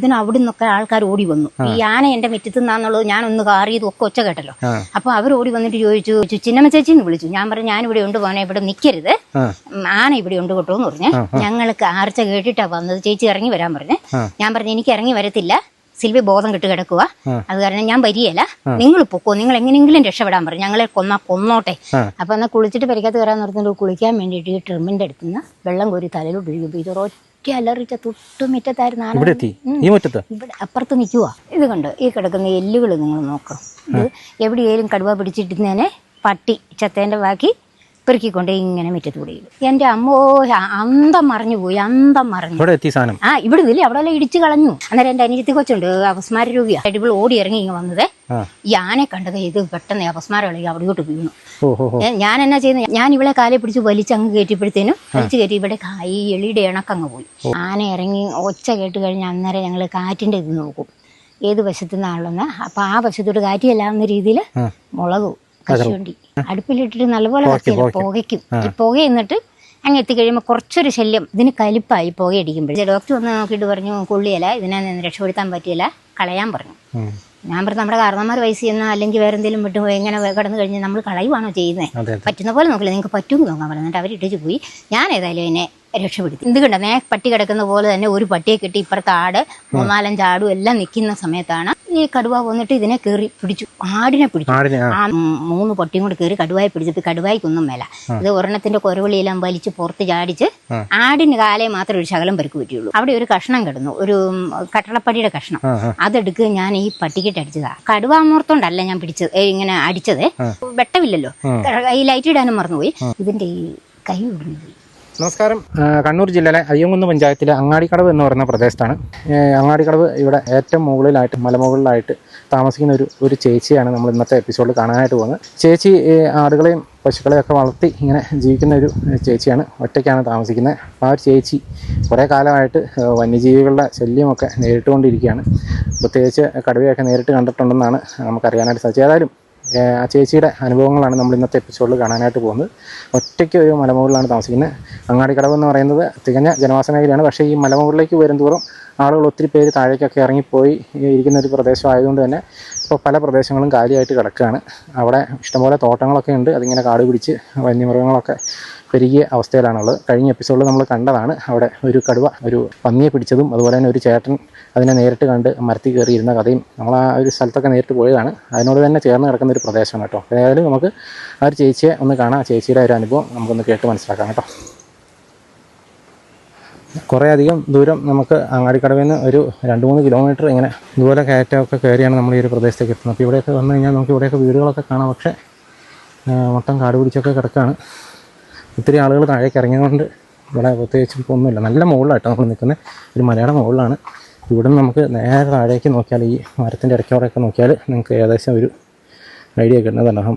ഇതിന് അവിടെ നിന്നൊക്കെ ആൾക്കാർ ഓടി വന്നു. ഈ ആന എന്റെ മുറ്റത്ത് നിന്നാന്നുള്ളത് ഞാൻ ഒന്ന് കാറിയതും ഒക്കെ ഒച്ച കേട്ടല്ലോ. അപ്പൊ അവർ ഓടി വന്നിട്ട് ചോദിച്ചു ചോദിച്ചു ചിന്നമ്മ ചേച്ചിന്ന് വിളിച്ചു. ഞാൻ പറഞ്ഞു ഞാൻ ഇവിടെ ഉണ്ട് പോനെ ഇവിടെ നിൽക്കരുത് ആന ഇവിടെ ഉണ്ട് കേട്ടോ എന്ന് പറഞ്ഞു ഞങ്ങൾക്ക് ആർച്ച കേട്ടിട്ടാ വന്നത്. ചേച്ചി ഇറങ്ങി വരാൻ പറഞ്ഞു. ഞാൻ പറഞ്ഞു എനിക്ക് ഇറങ്ങി വരത്തില്ല. സിൽവി ബോധം കിട്ട് കിടക്കുക അത് കാരണം ഞാൻ വരികയല്ല. നിങ്ങൾ പൊക്കോ നിങ്ങൾ എങ്ങനെയെങ്കിലും രക്ഷപ്പെടാൻ പറഞ്ഞു ഞങ്ങളെ കൊന്നാ കൊന്നോട്ടെ. അപ്പൊ എന്നാൽ കുളിച്ചിട്ട് പരിക്കത്ത് കയറാൻ നിർത്തുന്നുണ്ട് കുളിക്കാൻ വേണ്ടിയിട്ട് ഈ ട്രിമ്മിന്റെ അടുത്തുനിന്ന് വെള്ളം കോരി തലയിലോട്ട് ഒഴിക്കുമ്പോൾ ഇത് ഒറ്റ അലറിച്ച തൊട്ടുമിറ്റത്തായിരുന്നു ഈ മുറ്റത്ത്? ഇവിടെ അപ്പുറത്ത് നിൽക്കുക ഇത് കണ്ട്? ഈ കിടക്കുന്ന എല്ലുകൾ നിങ്ങൾ നോക്കാം. ഇത് എവിടെയെങ്കിലും കടുവ പിടിച്ചിട്ടുന്നേനെ പട്ടി ചത്തേന്റെ ബാക്കി പെറുക്കിക്കൊണ്ട് ഇങ്ങനെ മുറ്റത്തൂടെ എന്റെ അമ്മ അന്തം മറിഞ്ഞു പോയി അന്തം മറിഞ്ഞു. ഇവിടെ എത്തി സാധനം. ആ ഇവിടെ ഇതില്ലേ അവിടെ എല്ലാം ഇടിച്ചു കളഞ്ഞു. അന്നേരം എന്റെ അനിയത്തി കൊച്ചുണ്ട് അപസ്മാര രോഗിയാ. ഇവൾ ഓടി ഇറങ്ങി ഇങ്ങ് വന്നത്. ഞാനെ ഈ ആനെ കണ്ടത് ഇത് പെട്ടെന്ന് അപസ്മാരം ഇളകി അവിടോട്ട് വീണു. ഞാൻ എന്നാ ചെയ്യുന്നത് ഞാൻ ഇവളെ കാലെ പിടിച്ച് വലിച്ചങ്ങ് കയറ്റിയപ്പോഴത്തേനും വലിച്ചു കയറ്റി ഇവിടെ കായി ഈ എളിയുടെ ഇണക്കങ്ങ് പോയി. ആന ഇറങ്ങി ഒച്ച കേട്ട് കഴിഞ്ഞാൽ അന്നേരം ഞങ്ങൾ കാറ്റിന്റെ ഇത് നോക്കും. ഏത് വശത്തു നിന്നാണെന്ന് അപ്പൊ ആ വശത്തോട്ട് കാറ്റ് ചെല്ലാവുന്ന രീതിയിൽ മുളകും കശുവണ്ടി അടുപ്പിലിട്ടിട്ട് നല്ലപോലെ പുകയ്ക്കും ഈ പുക എന്നിട്ട് അങ്ങ് എത്തിക്കഴിയുമ്പോൾ കുറച്ചൊരു ശല്യം. ഇതിന് കലിപ്പായി പുകയടിക്കുമ്പോൾ ഡോക്ടർ വന്ന് നോക്കിയിട്ട് പറഞ്ഞു കൊള്ളിയല്ല ഇതിനെ രക്ഷപ്പെടുത്താൻ പറ്റിയില്ല കളയാൻ പറഞ്ഞു. ഞാൻ പറഞ്ഞു നമ്മുടെ കാരണന്മാർ വയസ്സ് ചെയ്യുന്ന അല്ലെങ്കിൽ വേറെ എന്തെങ്കിലും വിട്ടു പോയി എങ്ങനെ കിടന്നു കഴിഞ്ഞ് നമ്മൾ കളയുവാണോ ചെയ്യുന്നത് പറ്റുന്ന പോലെ നോക്കില്ല നിങ്ങൾക്ക് പറ്റുമെന്ന് നോക്കാൻ പറഞ്ഞു. എന്നിട്ട് അവരിട്ടേച്ച് പോയി. ഞാൻ ഏതായാലും എന്നെ രക്ഷപ്പെടുത്തി. എന്തുകൊണ്ട്? കണ്ട നേ പട്ടി കിടക്കുന്ന പോലെ തന്നെ ഒരു പട്ടിയെ കിട്ടി. ഇപ്പുറത്ത് ആട് മൂന്നാലഞ്ച് ആടും എല്ലാം നിൽക്കുന്ന സമയത്താണ് ഈ കടുവ വന്നിട്ട് ഇതിനെ കയറി പിടിച്ചു. ആടിനെ പിടിച്ചു. ആ. മൂന്ന് പട്ടിയും കൂടെ കയറി കടുവായി പിടിച്ചപ്പോ കടുവായിക്കൊന്നും മേല. ഇത് ഒരെണ്ണത്തിന്റെ കുരവിളിയെല്ലാം വലിച്ച് പുറത്ത് ചാടിച്ച് ആടിന് കാലേ മാത്രം ഒരു ശകലം പരിക്ക് പറ്റിയുള്ളൂ. അവിടെ ഒരു കഷ്ണം കിടന്നു. ഒരു കട്ടളപ്പടിയുടെ കഷ്ണം. അതെടുക്കുക ഞാൻ ഈ പട്ടിക്കിട്ട് അടിച്ചതാ. കടുവാമോർത്തോണ്ടല്ല ഞാൻ പിടിച്ചത് ഇങ്ങനെ അടിച്ചത്. വെട്ടമില്ലല്ലോ. ഈ ലൈറ്റ് ഇടാനും മറന്നുപോയി. ഇതിന്റെ ഈ കൈ പോയി നമസ്കാരം. കണ്ണൂർ ജില്ലയിലെ അയ്യങ്കുന്ന് പഞ്ചായത്തിലെ അങ്ങാടിക്കടവ് എന്ന് പറയുന്ന പ്രദേശത്താണ്. അങ്ങാടിക്കടവ് ഇവിടെ ഏറ്റവും മുകളിലായിട്ട് മലമുകളിലായിട്ട് താമസിക്കുന്ന ഒരു ഒരു ചേച്ചിയാണ് നമ്മൾ ഇന്നത്തെ എപ്പിസോഡിൽ കാണാനായിട്ട് പോകുന്നത്. ചേച്ചി ആടുകളെയും പശുക്കളെയും ഒക്കെ വളർത്തി ഇങ്ങനെ ജീവിക്കുന്ന ഒരു ചേച്ചിയാണ്. ഒറ്റയ്ക്കാണ് താമസിക്കുന്നത്. ആ ഒരു ചേച്ചി കുറേ കാലമായിട്ട് വന്യജീവികളുടെ ശല്യമൊക്കെ നേരിട്ടുകൊണ്ടിരിക്കുകയാണ്. പ്രത്യേകിച്ച് കടുവയൊക്കെ നേരിട്ട് കണ്ടിട്ടുണ്ടെന്നാണ് നമുക്കറിയാനായിട്ട് സാധിച്ചത്. ഏതായാലും ആ ചേച്ചിയുടെ അനുഭവങ്ങളാണ് നമ്മൾ ഇന്നത്തെ എപ്പിസോഡിൽ കാണാനായിട്ട് പോകുന്നത്. ഒറ്റയ്ക്ക് ഒരു മലമുകളിലാണ് താമസിക്കുന്നത്. അങ്ങാടിക്കടവ് എന്ന് പറയുന്നത് തികഞ്ഞ ജനവാസ മേഖലയാണ്. പക്ഷേ ഈ മലമുകളിലേക്ക് വരുന്തോറും ആളുകൾ ഒത്തിരി പേര് താഴേക്കൊക്കെ ഇറങ്ങിപ്പോയി ഇരിക്കുന്ന ഒരു പ്രദേശം ആയതുകൊണ്ട് തന്നെ ഇപ്പോൾ പല പ്രദേശങ്ങളും കാലിയായിട്ട് കിടക്കുകയാണ് അവിടെ ഇഷ്ടംപോലെ തോട്ടങ്ങളൊക്കെ ഉണ്ട്. അതിങ്ങനെ കാട് പിടിച്ച് വന്യമൃഗങ്ങളൊക്കെ പെരുകിയ അവസ്ഥയിലാണുള്ളത്. കഴിഞ്ഞ എപ്പിസോഡിൽ നമ്മൾ കണ്ടതാണ് അവിടെ ഒരു കടുവ ഒരു പന്നിയെ പിടിച്ചതും അതുപോലെ തന്നെ ഒരു ചേട്ടൻ അതിനെ നേരിട്ട് കണ്ട് മരത്തിൽ കയറിയിരുന്ന കഥയും നമ്മൾ ആ ഒരു സ്ഥലത്തൊക്കെ നേരിട്ട് പോയതാണ്. അതിനോട് തന്നെ ചേർന്ന് കിടക്കുന്ന ഒരു പ്രദേശമാണ് കേട്ടോ. ഏതായാലും നമുക്ക് ആ ഒരു ചേച്ചിയെ ഒന്ന് കാണാം. ചേച്ചിയുടെ ഒരു അനുഭവം നമുക്കൊന്ന് കേട്ട് മനസ്സിലാക്കാം കേട്ടോ. കുറേ അധികം ദൂരം നമുക്ക് അങ്ങാടിക്കടവിൽ നിന്ന് ഒരു രണ്ട് മൂന്ന് കിലോമീറ്റർ ഇങ്ങനെ ഇതുപോലെ കയറ്റമൊക്കെ കയറിയാണ് നമ്മൾ ഈ ഒരു പ്രദേശത്തേക്ക് എത്തുന്നത്. അപ്പോൾ ഇവിടെയൊക്കെ വന്നു കഴിഞ്ഞാൽ നമുക്ക് ഇവിടെയൊക്കെ വീടുകളൊക്കെ കാണാം. പക്ഷേ മൊത്തം കാട് പിടിച്ചൊക്കെ കിടക്കുകയാണ് ഒത്തിരി ആളുകൾ താഴേക്ക് ഇറങ്ങിയതുകൊണ്ട് ഇവിടെ പ്രത്യേകിച്ച് ഇപ്പോൾ ഒന്നുമില്ല. നല്ല മുകളിലായിട്ടോ നമ്മൾ നിൽക്കുന്നത്. ഒരു മലയുടെ മുകളിലാണ്. ഇവിടെ നമുക്ക് നേരെ താഴേക്ക് നോക്കിയാൽ ഈ മരത്തിന്റെ ഇടയ്ക്കോടെയൊക്കെ നോക്കിയാൽ നിങ്ങൾക്ക് ഏകദേശം ഒരു ഐഡിയ കിട്ടുന്നതാണ്.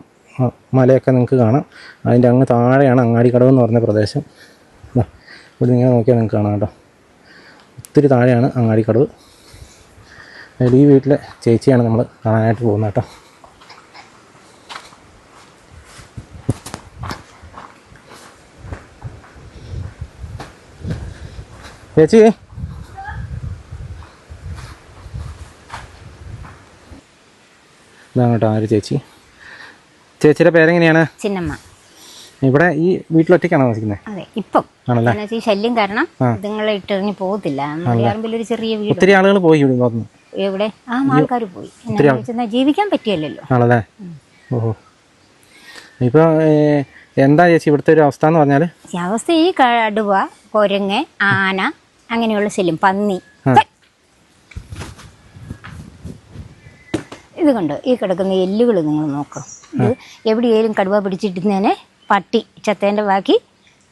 മലയൊക്കെ നിങ്ങൾക്ക് കാണാം. അതിന്റെ അങ്ങ് താഴെയാണ് അങ്ങാടിക്കടവ് എന്ന് പറഞ്ഞ പ്രദേശം. ഇവിടെ ഇങ്ങനെ നോക്കിയാൽ നിങ്ങൾക്ക് കാണാം കേട്ടോ. ഒത്തിരി താഴെയാണ് അങ്ങാടിക്കടവ്. ഈ വീട്ടിലെ ചേച്ചിയാണ് നമ്മൾ കാണാനായിട്ട് പോകുന്നത് കേട്ടോ. ചേച്ചി. ഇതാണ് കേട്ടോ ആ ഒരു ചേച്ചി. ചേച്ചിയുടെ പേരെങ്ങനെയാണ്? ചിന്നമ്മ. ഇവിടെ ഈ വീട്ടിലൊറ്റയ്ക്കാണോ താമസിക്കുന്നത്? അതെ ഇപ്പം. ആണല്ലേ? ഈ ശല്യം കാരണം ഇതുങ്ങളെ ഇട്ടെറിഞ്ഞ് പോകത്തില്ല. ഒരു ചെറിയ വീട്. ഒത്തിരി ആളുകൾ പോയി എവിടെ? ആ ആൾക്കാർ പോയി. ജീവിക്കാൻ പറ്റിയല്ലോ ആണല്ലേ? ഓഹോ. ഇപ്പൊ എന്താ ചേച്ചി ഇവിടുത്തെ ഒരു അവസ്ഥ എന്ന് പറഞ്ഞാൽ? ഈ അവസ്ഥ ഈ കടുവ കൊരങ്ങ് ആന അങ്ങനെയുള്ള ശല്യം. പന്നി. ഇത് കണ്ടോ? ഈ കിടക്കുന്ന എല്ലുകൾ നിങ്ങൾ നോക്കാം ഇത് എവിടെയെങ്കിലും കടുവ പിടിച്ചിട്ടുന്നതിനെ പട്ടി ചത്തേന്റെ ബാക്കി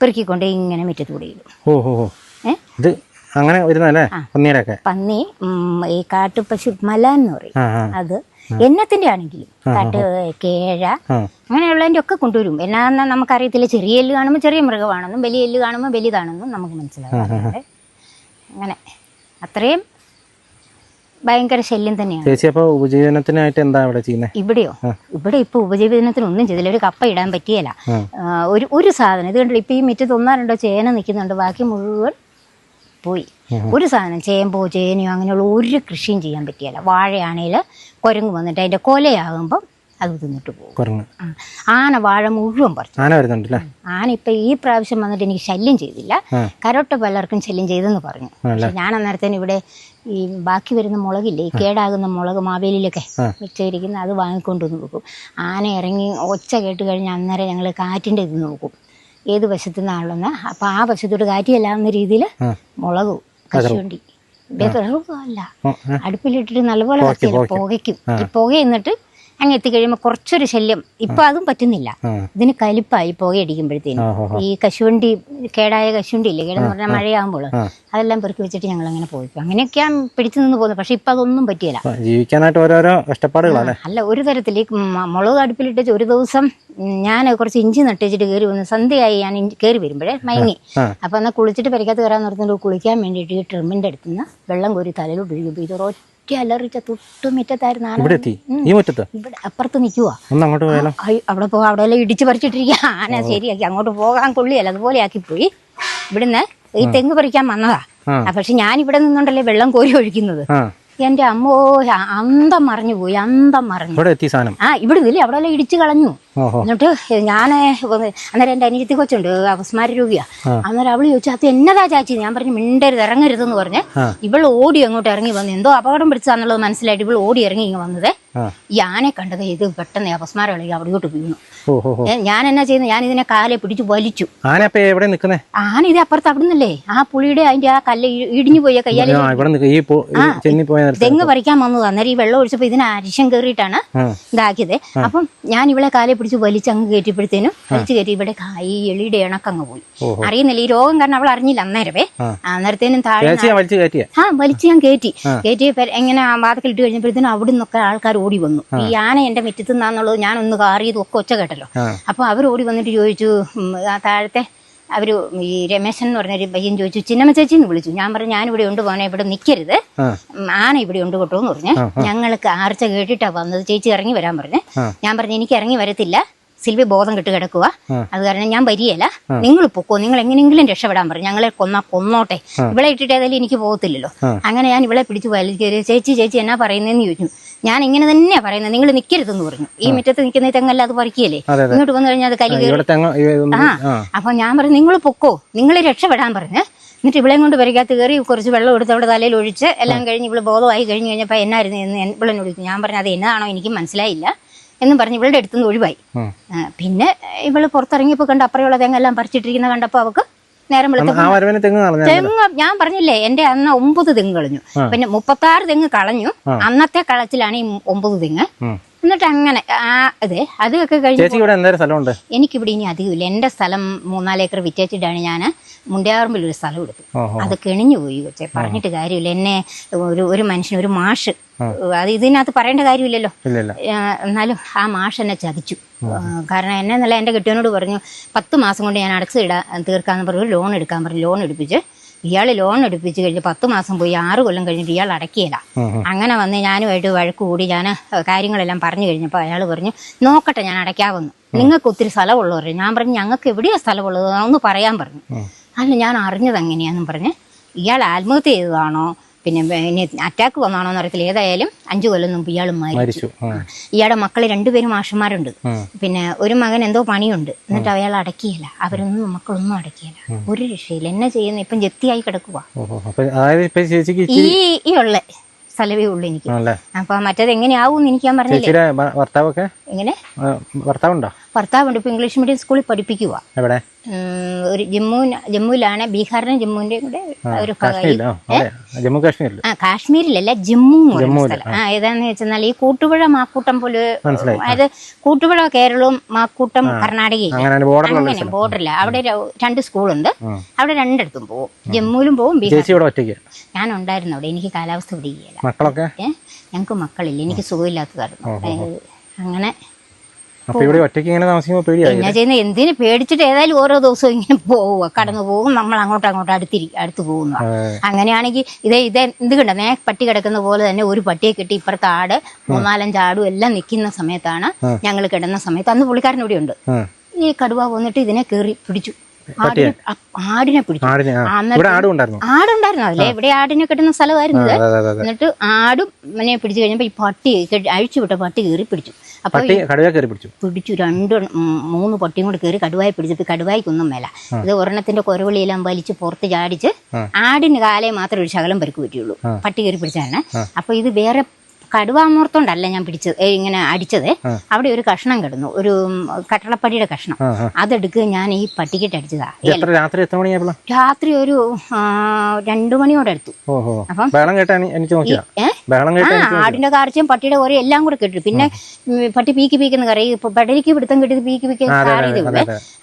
പെറുക്കിക്കൊണ്ട് ഇങ്ങനെ മുറ്റത്തൂടെ ഇടും. ഓ ഹോ ഹോ. ഇത് അങ്ങനെ പന്നീരൊക്കെ പന്നി ഈ കാട്ടുപശു മല എന്ന് പറയും. അത് എന്നത്തിന്റെ ആണെങ്കിലും കാട്ട് കേഴ അങ്ങനെയുള്ളതിന്റെ ഒക്കെ കൊണ്ടുവരും. എന്നാന്ന് നമുക്കറിയത്തില്ല. ചെറിയ എല്ല് കാണുമ്പോൾ ചെറിയ മൃഗമാണെന്നും വലിയ എല്ല് കാണുമ്പോൾ വലിയതാണെന്നും നമുക്ക് മനസ്സിലാകാറുണ്ട് അങ്ങനെ. അത്രയും ഭയങ്കര ശല്യം തന്നെയാണ്. ചേച്ചി അപ്പൊ ഉപജീവനത്തിനായിട്ട് എന്താ ഇവിടെ ചെയ്യുന്നത് ഇവിടെയോ? ഇവിടെ ഇപ്പൊ ഉപജീവനത്തിന് ഒന്നും ചെയ്തില്ല. ഒരു കപ്പ ഇടാൻ പറ്റിയല്ല. ഒരു ഒരു സാധനം. ഇത് കണ്ടില്ല ഇപ്പൊ ഈ മിറ്റ് തൊന്നാറുണ്ടോ രണ്ടോ ചേന നിൽക്കുന്നുണ്ട്. ബാക്കി മുഴുവൻ പോയി. ഒരു സാധനം ചേമ്പോ ചേനയോ അങ്ങനെയുള്ള ഒരു കൃഷിയും ചെയ്യാൻ പറ്റിയല്ല. വാഴയാണെങ്കിൽ കുരങ്ങ് വന്നിട്ട് അതിന്റെ കൊലയാകുമ്പം അത് തിന്നിട്ട് പോകും. ആന വാഴ മുഴുവൻ പറിച്ചു. ആന വരുന്നുണ്ട് അല്ലേ ആന ഇപ്പൊ ഈ പ്രാവശ്യം വന്നിട്ട് എനിക്ക് ശല്യം ചെയ്തില്ല. കരോട്ട് പലർക്കും ശല്യം ചെയ്തെന്ന് പറഞ്ഞു. പക്ഷെ ഞാൻ അന്നേരത്തേന് ഇവിടെ ഈ ബാക്കി വരുന്ന മുളകില്ലേ ഈ കേടാകുന്ന മുളക് മാവേലിയിലൊക്കെ വെച്ചിരിക്കുന്ന അത് വാങ്ങിക്കൊണ്ടുവന്ന് വെക്കും. ആന ഇറങ്ങി ഒച്ച കേട്ട് കഴിഞ്ഞാൽ അന്നേരം ഞങ്ങൾ കാറ്റിന്റെ ഇത് നോക്കും. ഏത് വശത്തു നിന്നാണെന്ന് അപ്പം ആ വശത്തോട്ട് കാറ്റിയല്ലാവുന്ന രീതിയിൽ മുളക് കശുവണ്ടി. വിറവല്ല അടുപ്പിലിട്ടിട്ട് നല്ലപോലെ പുകയ്ക്കും. ഈ പുക എന്നിട്ട് അങ്ങ് എത്തിക്കഴിയുമ്പോൾ കുറച്ചൊരു ശല്യം. ഇപ്പൊ അതും പറ്റുന്നില്ല. ഇതിന് കലിപ്പായി പുകയടിക്കുമ്പോഴത്തേനും. ഈ കശുവണ്ടി കേടായ കശുവണ്ടി ഇല്ലേ? കേടെന്ന് പറഞ്ഞാൽ മഴയാകുമ്പോൾ അതെല്ലാം പെറുക്കി വെച്ചിട്ട് ഞങ്ങൾ അങ്ങനെ പോയി അങ്ങനെയൊക്കെയാ പിടിച്ചു നിന്ന് പോകുന്നത് പക്ഷെ ഇപ്പൊ അതൊന്നും പറ്റിയല്ല. ജീവിക്കാനായിട്ട് ഓരോരോ കഷ്ടപ്പാടുകളാണ് അല്ല? ഒരു തരത്തിൽ ഈ മുളക് അടുപ്പിലിട്ട് ഒരു ദിവസം ഞാൻ കുറച്ച് ഇഞ്ചി നട്ടുവെച്ചിട്ട് കയറി വന്നു സന്ധ്യയായി ഞാൻ ഇഞ്ചി കയറി വരുമ്പോഴേ മയങ്ങി. അപ്പൊ എന്നാൽ കുളിച്ചിട്ട് പരിക്കത്ത് കയറാൻ നിർത്തുന്നുണ്ട്. കുളിക്കാൻ വേണ്ടിയിട്ട് ഈ ട്രിമ്മിന്റെ അടുത്തുനിന്ന് വെള്ളം കോരി തലയിലോട്ട് ഒഴിക്കുമ്പോൾ ഇത് ഒറ്റ അലറിച്ച തൊട്ടുമിറ്റത്തായിരുന്നു ആന ഇവിടെ എത്തി ഈ മുറ്റത്ത്? ഇവിടെ അപ്പുറത്ത് നിൽക്കുക ഒന്ന് അങ്ങോട്ട് പോയാലോ? അവിടെ പോ അവിടെ എല്ലാം ഇടിച്ചു പറിച്ചിട്ടിരിക്കുക ആന ശരിയാക്കി അങ്ങോട്ട് പോകാൻ കൊള്ളിയല്ല അതുപോലെ ആക്കിപ്പോയി. ഇവിടുന്ന് ഈ തെങ്ങ് പറിക്കാൻ വന്നതാ. പക്ഷെ ഞാൻ ഇവിടെ നിന്നുണ്ടല്ലേ വെള്ളം കോരി ഒഴിക്കുന്നത്? എന്റെ അമ്മോ അന്തം മറിഞ്ഞു. പോയി അന്തം മറിഞ്ഞു ആ ഇവിടെ ഇല്ലേ അവിടെ എല്ലാം ഇടിച്ചു കളഞ്ഞു. എന്നിട്ട് ഞാൻ അന്നേരം എന്റെ അനിയത്തി കൊച്ചുണ്ട് അപസ്മാര രോഗിയാ അന്നേരം അവൾ ചോദിച്ചു അത് എന്നതാ ചാച്ചി? ഞാൻ പറഞ്ഞു മിണ്ടരുത് ഇറങ്ങരുതെന്ന് പറഞ്ഞ് ഇവൾ ഓടി അങ്ങോട്ട് ഇറങ്ങി വന്നു എന്തോ അപകടം പിടിച്ചാന്നുള്ളത് മനസ്സിലായിട്ട് ഇവൾ ഓടി ഇറങ്ങി ഇങ്ങനെ വന്നത്. ഞാനെ കണ്ടത് ഇത് പെട്ടെന്ന് അപസ്മാര കളി അവിടോട്ട് വീണു. ഞാൻ എന്നാ ചെയ്യുന്നത് ഞാൻ ഇതിനെ കാലെ പിടിച്ചു വലിച്ചു. ആന എവിടെ നിക്കുന്നേ ആന ഇത് അപ്പുറത്ത് അവിടുന്നല്ലേ? ആ പുളിയുടെ അതിന്റെ ആ കല്ല് ഇടിഞ്ഞു പോയ കയ്യാലും തെങ്ങ് പറിക്കാൻ വന്നത്. അന്നേരം ഈ വെള്ളം ഒഴിച്ചപ്പോ ഇതിന് അരിശം കയറിയിട്ടാണ്. ഇതാക്കിയത്. അപ്പം ഞാൻ ഇവളെ കാലെ പിടിച്ച് വലിച്ചങ്ങ് കയറ്റിയപ്പോഴത്തേനും വലിച്ചു കയറ്റി ഇവിടെ ഈ എളിയുടെ ഇണക്കങ്ങ് പോയി. അറിയുന്നില്ല ഈ രോഗം കാരണം അവൾ അറിഞ്ഞില്ല അന്നേരവേ. അന്നേരത്തേനും താഴെ ആ വലിച്ചു ഞാൻ കയറ്റി. കയറ്റി എങ്ങനെ വാതക്കൽ ഇട്ട് കഴിഞ്ഞപ്പോഴത്തേനും അവിടെ നിന്നൊക്കെ ആൾക്കാർ ഓടി വന്നു. ഈ ആന എന്റെ മുറ്റത്തുനിന്നാന്നുള്ളത് ഞാൻ ഒന്ന് കാറിയതും ഒക്കെ ഒച്ച കേട്ടല്ലോ. അപ്പൊ അവർ ഓടി വന്നിട്ട് ചോദിച്ചു താഴത്തെ അവർ ഈ രമേശൻ എന്ന് പറഞ്ഞൊരു പയ്യൻ ചോദിച്ചു ചിന്നമ്മ ചേച്ചി എന്ന് വിളിച്ചു. ഞാൻ പറഞ്ഞു ഞാൻ ഇവിടെ ഉണ്ട് പോനെ ഇവിടെ നിൽക്കരുത് ആന ഇവിടെ ഉണ്ട് കേട്ടോ എന്ന് പറഞ്ഞ് ഞങ്ങൾക്ക് ആർച്ച കേട്ടിട്ടാ വന്നത്. ചേച്ചി ഇറങ്ങി വരാൻ പറഞ്ഞ്. ഞാൻ പറഞ്ഞു എനിക്ക് ഇറങ്ങി വരത്തില്ല. സിൽവി ബോധം കിട്ട് കിടക്കുക അത് കാരണം ഞാൻ വരികയല്ല. നിങ്ങൾ പൊക്കോ നിങ്ങൾ എങ്ങനെയെങ്കിലും രക്ഷപ്പെടാൻ പറഞ്ഞു. ഞങ്ങളെ കൊന്നാ കൊന്നോട്ടെ. ഇവിടെ ഇട്ടിട്ട് ഏതായാലും എനിക്ക് പോകത്തില്ലല്ലോ. അങ്ങനെ ഞാൻ ഇവിടെ പിടിച്ചു പോയാലും ചേച്ചി ചേച്ചി എന്നാ പറയുന്നതെന്ന് ചോദിച്ചു. ഞാൻ ഇങ്ങനെ തന്നെയാ പറയുന്നത്. നിങ്ങൾ നിൽക്കരുതെന്ന് പറഞ്ഞു. ഈ മുറ്റത്ത് നിൽക്കുന്ന തെങ്ങല്ല അത് പറിക്കുകയല്ലേ. ഇങ്ങോട്ട് വന്നു കഴിഞ്ഞാൽ അത് കലി കയറി. ഇവിടെ ആ അപ്പൊ ഞാൻ പറഞ്ഞു നിങ്ങൾ പൊക്കോ. നിങ്ങൾ രക്ഷപ്പെടാൻ പറഞ്ഞ്. എന്നിട്ട് ഇവിളെയും കൊണ്ട് വരികത്ത് കയറി കുറച്ച് വെള്ളം എടുത്ത് അവിടെ തലയിൽ ഒഴിച്ച് എല്ലാം കഴിഞ്ഞ് ഇവൾ ബോധമായി കഴിഞ്ഞ് കഴിഞ്ഞപ്പോൾ എന്നായിരുന്നു എന്ന് ഇവളെന്നോട് ഞാൻ പറഞ്ഞു അത് എന്നതാണോ എനിക്ക് മനസ്സിലായില്ല. എന്നും പറഞ്ഞ് ഇവളുടെ അടുത്തുനിന്ന് ഒഴിവായി. പിന്നെ ഇവൾ പുറത്തിറങ്ങിയപ്പോൾ കണ്ട് അപ്പുറമുള്ള തെങ്ങെല്ലാം പറിച്ചിട്ടിരിക്കുന്ന കണ്ടപ്പോൾ അവക്ക് നേരം വെളുത്ത ആ വരവിന് തെങ്ങ് ഞാൻ പറഞ്ഞില്ലേ എന്റെ അന്ന് ഒമ്പത് തെങ്ങ് കളഞ്ഞു. പിന്നെ മുപ്പത്തി ആറ് തെങ്ങ് കളഞ്ഞു. അന്നത്തെ കളച്ചിലാണ് ഈ ഒമ്പത് തെങ്ങ്. എന്നിട്ട് അങ്ങനെ ആ ഇത് അതൊക്കെ കഴിഞ്ഞു എനിക്കിവിടെ ഇനി അധികമില്ല. എന്റെ സ്ഥലം മൂന്നാലേക്കർ വിറ്റേച്ചിട്ടാണ് ഞാൻ മുണ്ടയാറുമ്പിൽ ഒരു സ്ഥലം എടുത്തു. അത് കെണിഞ്ഞു പോയി കൊച്ചെ. പറഞ്ഞിട്ട് കാര്യമില്ല. എന്നെ ഒരു ഒരു മനുഷ്യൻ ഒരു മാഷ്. അത് ഇതിനകത്ത് പറയേണ്ട കാര്യമില്ലല്ലോ. എന്നാലും ആ മാഷ് എന്നെ ചതിച്ചു. കാരണം എന്നെ എന്നല്ല എന്റെ കെട്ടിയവനോട് പറഞ്ഞു പത്ത് മാസം കൊണ്ട് ഞാൻ അടച്ചു ഇടാ തീർക്കാന്ന് പറഞ്ഞു ലോൺ എടുക്കാൻ പറഞ്ഞു. ലോൺ എടുപ്പിച്ച് ഇയാൾ ലോൺ എടുപ്പിച്ച് കഴിഞ്ഞ് പത്ത് മാസം പോയി ആറ് കൊല്ലം കഴിഞ്ഞിട്ട് ഇയാൾ അടക്കിയില്ല അങ്ങനെ വന്ന് ഞാനുമായിട്ട് വഴക്ക് കൂടി ഞാൻ കാര്യങ്ങളെല്ലാം പറഞ്ഞു കഴിഞ്ഞപ്പോൾ അയാൾ പറഞ്ഞു നോക്കട്ടെ ഞാൻ അടയ്ക്കാവുന്നു. നിങ്ങൾക്ക് ഒത്തിരി സ്ഥലമുള്ളവർ ഞാൻ പറഞ്ഞു ഞങ്ങൾക്ക് എവിടെയാ സ്ഥലമുള്ളത്? ഒന്ന് പറയാൻ പറഞ്ഞു. അല്ല ഞാൻ അറിഞ്ഞത് എങ്ങനെയാന്നും പറഞ്ഞ് ഇയാൾ ആത്മഹത്യ ചെയ്തതാണോ? പിന്നെ ഇനി അറ്റാക്ക് വന്നാണോ എന്ന് അറിയത്തില്ല. ഏതായാലും അഞ്ചു കൊല്ലം മുമ്പ് ഇയാൾ മരിച്ചു. ഇയാളുടെ മക്കൾ രണ്ടുപേരും മാഷന്മാരുണ്ട്. പിന്നെ ഒരു മകൻ എന്തോ പണിയുണ്ട്. എന്നിട്ട് അയാൾ അടക്കിയില്ല. അവരൊന്നും മക്കളൊന്നും അടക്കിയില്ല. ഒരു രക്ഷയില്ല. എന്നെ ചെയ്യുന്ന? ഇപ്പം ജെത്തിയായി കിടക്കുക ഈ ഈ ഉള്ള സ്ഥലമേ ഉള്ളൂ എനിക്ക്. അപ്പൊ മറ്റേത് എങ്ങനെയാവും എനിക്ക് ഞാൻ പറഞ്ഞില്ലേ? ഭർത്താവൊക്കെ? എങ്ങനെ? ഭർത്താവുണ്ടോ? ഭർത്താവുണ്ട്. ഇപ്പൊ ഇംഗ്ലീഷ് മീഡിയം സ്കൂളിൽ പഠിപ്പിക്കുക ഒരു ജമ്മു ജമ്മുവിലാണ് ബീഹാറിനും ജമ്മുവിന്റെ കൂടെ ഒരു ജമ്മു കാശ്മീരിൽ ആ കാശ്മീരിലല്ല ജമ്മു ആ. ഏതാന്ന് വെച്ചാൽ ഈ കൂട്ടുപുഴ മാക്കൂട്ടം പോലെ അതായത് കൂട്ടുപുഴ കേരളവും മാക്കൂട്ടം കർണാടകയും അങ്ങനെ ബോർഡറില്ല അവിടെ രണ്ട് സ്കൂളുണ്ട്. അവിടെ രണ്ടിടത്തും പോകും ജമ്മുവിലും പോകും ഒറ്റയ്ക്ക്? ഞാൻ ഉണ്ടായിരുന്നു അവിടെ. എനിക്ക് കാലാവസ്ഥ പിടിക്കുകയില്ല. മക്കളൊക്കെ? ഞങ്ങൾക്ക് മക്കളില്ല. എനിക്ക് സുഖമില്ലാത്തതായിരുന്നു. അങ്ങനെ അപ്പൊ ഇവിടെ ഒറ്റയ്ക്ക് ഇങ്ങനെ പേടിയായി എന്നാ ചെയ്യുന്ന? എന്തിനു പേടിച്ചിട്ട് ഏതായാലും ഓരോ ദിവസവും ഇങ്ങനെ പോവുക കടന്നു പോകും നമ്മൾ അങ്ങോട്ടും അങ്ങോട്ടും അടുത്തിരി അടുത്ത് പോകുന്നു. അങ്ങനെയാണെങ്കിൽ ഇതേ ഇതേ എന്ത് കണ്ട? നേ പട്ടി കിടക്കുന്ന പോലെ തന്നെ ഒരു പട്ടിയെ കിട്ടി. ഇപ്പുറത്ത് ആട് മൂന്നാലഞ്ച് ആടും എല്ലാം നിൽക്കുന്ന സമയത്താണ് ഞങ്ങൾ കിടന്ന സമയത്ത്. അന്ന് പുള്ളിക്കാരൻ ഇവിടെ ഉണ്ട് ഈ കടുവ വന്നിട്ട് ഇതിനെ കയറി പിടിച്ചു. ആടിനെ ആടിനെ പിടിച്ചു ആടുണ്ടായിരുന്നു. അതിലെ. ഇവിടെ ആടിനെ കിട്ടുന്ന സ്ഥലമായിരുന്നു എന്നിട്ട് ആടും മനെ പിടിച്ചു കഴിഞ്ഞപ്പോ ഈ പട്ടി അഴിച്ചു വിട്ട പട്ടി കയറി പിടിച്ചു. അപ്പൊ പിടിച്ചു. പിടിച്ചു രണ്ട് മൂന്ന് പട്ടിയും കൂടെ കയറി കടുവായി പിടിച്ചപ്പോൾ കടുവായിക്കൊന്നും മേല. ഇത് ഒരെണ്ണത്തിന്റെ കുരവിളിയെല്ലാം വലിച്ച് പുറത്ത് ചാടിച്ച് ആടിന് കാലേ മാത്രമേ ഒരു ശകലം പരിക്ക് പറ്റിയുള്ളൂ പട്ടി കയറി പിടിച്ചാണ് അപ്പൊ ഇത് വേറെ കടുവാമൂർത്തോണ്ടല്ല ഞാൻ പിടിച്ചത് ഏ, ഇങ്ങനെ അടിച്ചത്. അവിടെ ഒരു കഷ്ണം കിടന്നു ഒരു കട്ടളപ്പടിയുടെ കഷ്ണം. അതെടുക്ക് ഞാൻ ഈ പട്ടിക്കിട്ട് അടിച്ചതാ. ഇത് എത്ര രാത്രി എത്ര രാത്രി ഒരു ആ, രണ്ടു മണിയോടെ എടുത്തു. ഓഹോ. അപ്പം- ബഹളം കേട്ടാ എനിക്ക് നോക്കിയാ ഏ? ബഹളം ആ കേട്ടാ ആടിന്റെ കാർച്ചയും പട്ടിയുടെ ഓരോ എല്ലാം കൂടെ കിട്ടും പിന്നെ ഉം, പട്ടി പീക്കി പീക്കുന്ന കറി ഇപ്പൊ പടലിക്ക് പിടുത്തം കിട്ടി പീക്കി പീക്കി കാറിയത്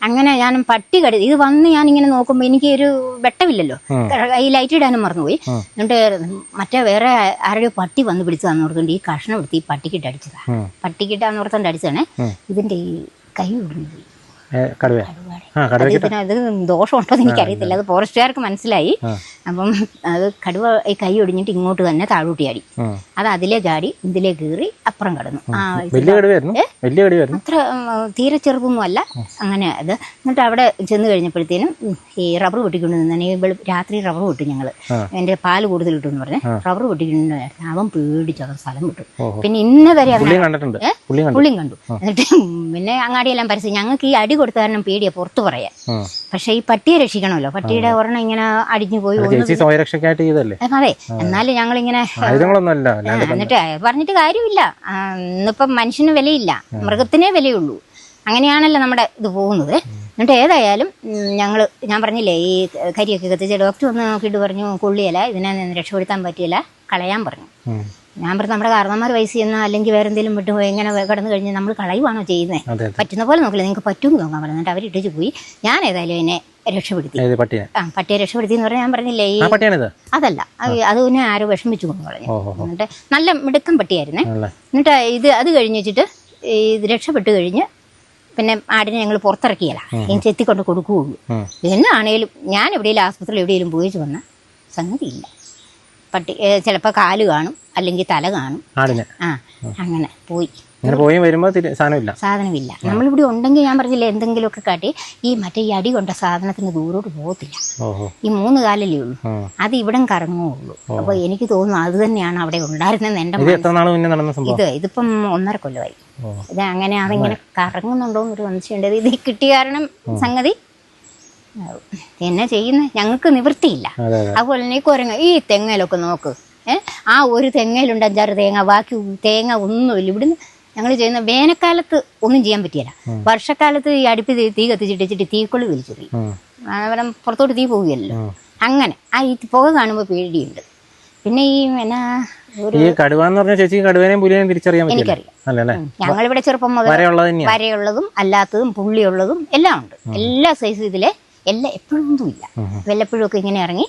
അങ്ങനെ ഞാൻ പട്ടി കടി ഇത് വന്ന് ഞാൻ ഇങ്ങനെ നോക്കുമ്പോ എനിക്ക് ഒരു വെട്ടമില്ലല്ലോ. ഈ ലൈറ്റ് ഇടാനും മറന്നുപോയി. എന്നിട്ട് മറ്റേ വേറെ ആരുടെയോ പട്ടി വന്ന് പിടിച്ചു തന്നോർക്കൊണ്ട് ഈ കഷ്ണം എടുത്ത് ഈ പട്ടിക്കിട്ട് അടിച്ചതാ. പട്ടിക്കിട്ടാന്ന് ഓർത്തോണ്ട് അടിച്ചതാണേ. ഇതിന്റെ ഈ കൈ ഒടിഞ്ഞു പോയി. കടുവ. കടുവ അത് ഇതിന് അത് ദോഷമുണ്ടോ എന്ന് എനിക്കറിയത്തില്ല അത് ഫോറസ്റ്റുകാർക്ക് മനസ്സിലായി. അപ്പം അത് കടുവ ഈ കൈ ഒടിഞ്ഞിട്ട് ഇങ്ങോട്ട് തന്നെ താഴോട്ട് ചാടി. അത് അതിലെ ചാടി ഇതിലെ കീറി അപ്പുറം കടന്നു. അത്ര തീരെ ചെറുതൊന്നും അല്ല അങ്ങനെ അത് എന്നിട്ട് അവിടെ ചെന്ന് കഴിഞ്ഞപ്പോഴത്തേനും ഈ റബ്ബർ പൊട്ടിക്കൊണ്ട് നിന്നാണ് രാത്രി റബ്ബർ പൊട്ടി ഞങ്ങൾ എന്റെ പാൽ കൂടുതൽ കിട്ടുമെന്ന് പറഞ്ഞ് റബ്ബർ പൊട്ടിക്കൊണ്ട് അവൻ പേടിച്ചു അവൻ സ്ഥലം വിട്ടു. പിന്നെ ഇന്ന വരെ പുള്ളിയും കണ്ടു. എന്നിട്ട് പിന്നെ അങ്ങാടിയെല്ലാം പരസ്യം. ഞങ്ങൾക്ക് ഈ അടി കൊടുത്ത കാരണം പേടിയാ പുറത്തു പറയാൻ. പക്ഷെ ഈ പട്ടിയെ രക്ഷിക്കണമല്ലോ. പട്ടിയുടെ ഒരെണ്ണം ഇങ്ങനെ അടിഞ്ഞു പോയി അതെ എന്നാലും ഞങ്ങൾ ഇങ്ങനെ എന്നിട്ട് പറഞ്ഞിട്ട് കാര്യമില്ല. ഇന്നിപ്പം മനുഷ്യന് വിലയില്ല. മൃഗത്തിനേ വിലയുള്ളൂ. അങ്ങനെയാണല്ലോ നമ്മുടെ ഇത് പോകുന്നത്. എന്നിട്ട് ഏതായാലും ഞങ്ങൾ ഞാൻ പറഞ്ഞില്ലേ ഈ കരിയൊക്കെ കത്തിച്ച് ഡോക്ടർ ഒന്ന് നോക്കിയിട്ട് പറഞ്ഞു കൊള്ളിയല്ല ഇതിനെ രക്ഷപ്പെടുത്താൻ പറ്റിയില്ല കളയാൻ പറഞ്ഞു. ഞാൻ പറഞ്ഞു നമ്മുടെ കാരണന്മാർ വയസ്സ് ചെയ്യുന്ന അല്ലെങ്കിൽ വേറെ എന്തെങ്കിലും വിട്ടു പോയി ഇങ്ങനെ കിടന്നു കഴിഞ്ഞാൽ നമ്മൾ കളയുവാണോ ചെയ്യുന്നത് പറ്റുന്ന പോലെ നോക്കില്ല നിങ്ങൾക്ക് പറ്റുമെന്ന് നോക്കാൻ പറഞ്ഞു എന്നിട്ട് അവരിട്ടു പോയി. ഞാൻ ഏതായാലും എന്നെ രക്ഷപ്പെടുത്തി. ആ പട്ടിയെ രക്ഷപ്പെടുത്തി എന്ന് പറഞ്ഞാൽ ഞാൻ പറഞ്ഞില്ലേ ഈ അതല്ല അത് പിന്നെ ആരോ വിഷമിച്ചു എന്ന് പറഞ്ഞു. എന്നിട്ട് നല്ല മിടുക്കം പട്ടിയായിരുന്നേ. എന്നിട്ട് ഇത് അത് കഴിഞ്ഞ് വെച്ചിട്ട് ഈ ഇത് രക്ഷപ്പെട്ട് കഴിഞ്ഞ് പിന്നെ ആടിനെ ഞങ്ങൾ പുറത്തിറക്കിയല്ല എനിക്ക് എത്തിക്കൊണ്ട് കൊടുക്കുകയുള്ളൂ. എന്നാണേലും ഞാൻ എവിടെയെങ്കിലും ആസ്പത്രിയിൽ എവിടെയെങ്കിലും പോയിട്ട് വന്ന സംഗതിയില്ല. പട്ടി ചിലപ്പോൾ കാൽ കാണും അല്ലെങ്കിൽ തല കാണും. ആടിനെ. ആ അങ്ങനെ പോയി. അങ്ങനെ പോയി വരുമ്പോൾ സാധനമില്ല. സാധനമില്ല. നമ്മളിവിടെ ഉണ്ടെങ്കിൽ ഞാൻ പറഞ്ഞില്ല എന്തെങ്കിലുമൊക്കെ കാട്ടി ഈ മറ്റേ ഈ അടി കൊണ്ട സാധനത്തിന് ദൂരോട്ട് പോകത്തില്ല. ഈ മൂന്ന് കാലല്ലേ ഉള്ളൂ. അത് ഇവിടെ കറങ്ങുള്ളൂ അപ്പൊ എനിക്ക് തോന്നുന്നു അത് തന്നെയാണ് അവിടെ ഉണ്ടായിരുന്നത് എന്റെ ഇത് ഇതിപ്പം ഒന്നര കൊല്ലമായി. ഇത് അങ്ങനെ. അതിങ്ങനെ കറങ്ങുന്നുണ്ടോ എന്നൊരു സംശയമുണ്ട് ഇത് കിട്ടിയ കാരണം സംഗതി. എന്നെ ചെയ്യുന്നത് ഞങ്ങൾക്ക് നിവൃത്തിയില്ല. അതെ അതെ. അതുപോലെ തന്നെ ഈ കുരങ്ങ ഈ തെങ്ങയിലൊക്കെ നോക്ക്. ഏഹ് ആ ഒരു തെങ്ങയിലുണ്ട് അഞ്ചാറ് തേങ്ങ ബാക്കി തേങ്ങ ഒന്നുമില്ല. ഇവിടുന്ന് ഞങ്ങൾ ചെയ്യുന്ന വേനൽക്കാലത്ത് ഒന്നും ചെയ്യാൻ പറ്റിയല്ല. വർഷക്കാലത്ത് ഈ അടുപ്പ് തീ- തീ കത്തിച്ചിട്ടിച്ചിട്ട് തീക്കൊള്ളി വലിച്ചെറിയും ഉം. അവരം പുറത്തോട്ട് തീ പോവുകയല്ലോ. അങ്ങനെ. ആ ഈ പുക കാണുമ്പോൾ പേടിയുണ്ട്. പിന്നെ ഈ എന്നാ ഈ കടുവ എന്ന് പറഞ്ഞ ചേച്ചി കടുവനെയും പുലിയെയും തിരിച്ചറിയാൻ എനിക്കറിയാം. ഞങ്ങളിവിടെ ചെറുപ്പം മുതൽ വരയുള്ളതും അല്ലാത്തതും പുള്ളിയുള്ളതും എല്ലാം ഉണ്ട്. എല്ലാ സൈസും ഇതിലെ എല്ലാം എപ്പോഴും ഒന്നുമില്ല വല്ലപ്പോഴും ഒക്കെ ഇങ്ങനെ ഇറങ്ങി.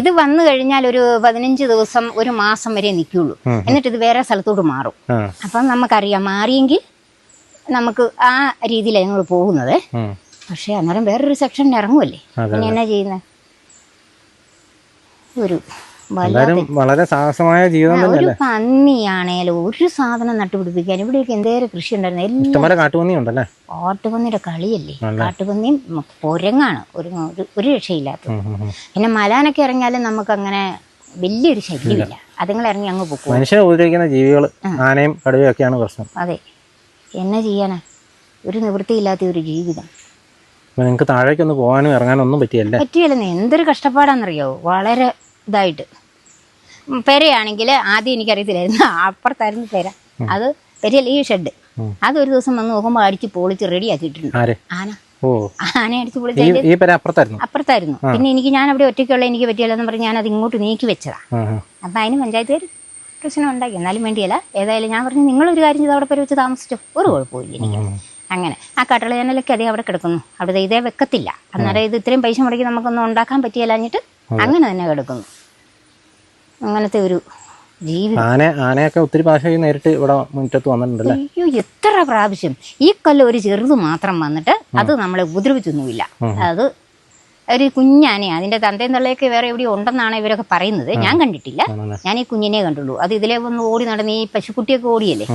ഇത് വന്നു കഴിഞ്ഞാൽ ഒരു പതിനഞ്ച് ദിവസം ഒരു മാസം വരെ നിൽക്കുള്ളൂ. എന്നിട്ട് ഇത് വേറെ സ്ഥലത്തോട്ട് മാറും. അപ്പം നമുക്കറിയാം മാറിയെങ്കിൽ നമുക്ക് ആ രീതിയിലാണ് ഞങ്ങൾ പോകുന്നത്. പക്ഷെ അന്നേരം വേറൊരു സെക്ഷൻ ഇറങ്ങുമല്ലേ പിന്നെ എന്നാ ചെയ്യുന്നത് ഒരു എന്തായാലും വളരെ സാഹസമായ ജീവിതം ഒരു പന്നിയാണേലും ഒരു സാധനം നട്ടുപിടിപ്പിക്കാൻ ഇവിടെയൊക്കെ എന്തേലും കൃഷി ഉണ്ടായിരുന്നു കാട്ടുപന്നി ഉണ്ടല്ലേ കാട്ടുപന്നിയുടെ കളിയല്ലേ? കാട്ടുപന്നിയും പൊരങ്ങാണ് ഒരു ഒരു- രക്ഷയില്ലാത്ത രക്ഷയില്ലാത്തത്. പിന്നെ മലാനൊക്കെ ഇറങ്ങിയാലും നമുക്ക് അങ്ങനെ വലിയൊരു ശല്യമില്ല. അതുങ്ങൾ ഇറങ്ങി അങ്ങ് പോകും മനുഷ്യനെ ഉപദ്രവിക്കുന്ന ജീവികൾ ആനയും കടുവയും ഒക്കെയാണ് പ്രശ്നം. അതെ. എന്നാ ചെയ്യാനാ? ഒരു നിവൃത്തിയില്ലാത്ത ഒരു ജീവിതം. നിങ്ങൾക്ക് താഴേക്കൊന്ന് പോകാനും ഇറങ്ങാനും ഒന്നും പറ്റിയല്ലേ? പറ്റിയല്ലെന്ന്. എന്തൊരു കഷ്ടപ്പാടാണെന്നറിയോ വളരെ ഇതായിട്ട്. പെരയാണെങ്കിൽ ആദ്യം എനിക്കറിയത്തില്ലായിരുന്നു. അപ്പുറത്തായിരുന്നു പെര. അത് പെരയല്ല ഈ ഷെഡ്. അത് ഒരു ദിവസം വന്ന് നോക്കുമ്പോൾ അടിച്ച് പൊളിച്ച് റെഡിയാക്കിയിട്ടുണ്ട് ആക്കിയിട്ടുണ്ട്. ആന. ഓ. ആന അടിച്ച് പൊളിച്ച് അപ്പുറത്തായിരുന്നു? പിന്നെ എനിക്ക് ഞാൻ അവിടെ ഒറ്റയ്ക്കുള്ള എനിക്ക് പറ്റിയല്ലെന്ന് പറഞ്ഞ് ഞാൻ അത് ഇങ്ങോട്ട് നീക്കി വെച്ചതാ. അപ്പൊ അതിന് പഞ്ചായത്ത് അതിന് പഞ്ചായത്തുകാർ പ്രശ്നം ഉണ്ടാക്കി. എന്നാലും വേണ്ടിയല്ല. ഏതായാലും ഞാൻ പറഞ്ഞു നിങ്ങളൊരു കാര്യം ചെയ്ത്? അവിടെ പേര് വെച്ച് താമസിച്ചോ? ഒരു കുഴപ്പമില്ല എനിക്ക്. അങ്ങനെ. ആ കട്ടള ജനലൊക്കെ അതേ അവിടെ കിടക്കുന്നു. അവിടെ ഇതേ വെക്കത്തില്ല. അന്നേരം ഇത് ഇത്രയും പൈസ മുടക്കി നമുക്കൊന്നും ഉണ്ടാക്കാൻ പറ്റിയല്ലാഞ്ഞിട്ട് അങ്ങനെ തന്നെ കിടക്കുന്നു. അങ്ങനത്തെ ഒരു ജീവി ആന ആനയൊക്കെ ഒത്തിരി പ്രാവശ്യം നേരിട്ട് ഇവിടെ മുറ്റത്ത് വന്നിട്ടുണ്ടല്ലേ? അയ്യോ എത്ര പ്രാവശ്യം. ഈ കൊല്ലം ഒരു ചെറുത് മാത്രം വന്നിട്ട് അത് നമ്മളെ ഉപദ്രവിച്ചൊന്നുമില്ല. അത് ഒരു കുഞ്ഞാനെ അതിന്റെ തന്തയും തള്ളയൊക്കെ വേറെ എവിടെയോ ഉണ്ടെന്നാണ് ഇവരൊക്കെ പറയുന്നത്. ഞാൻ കണ്ടിട്ടില്ല. ഞാൻ ഈ കുഞ്ഞിനെ കണ്ടുള്ളൂ. അത് ഇതിലെ ഒന്ന് ഓടി നടന്ന് ഈ പശുക്കുട്ടിയൊക്കെ ഓടിയല്ലേ?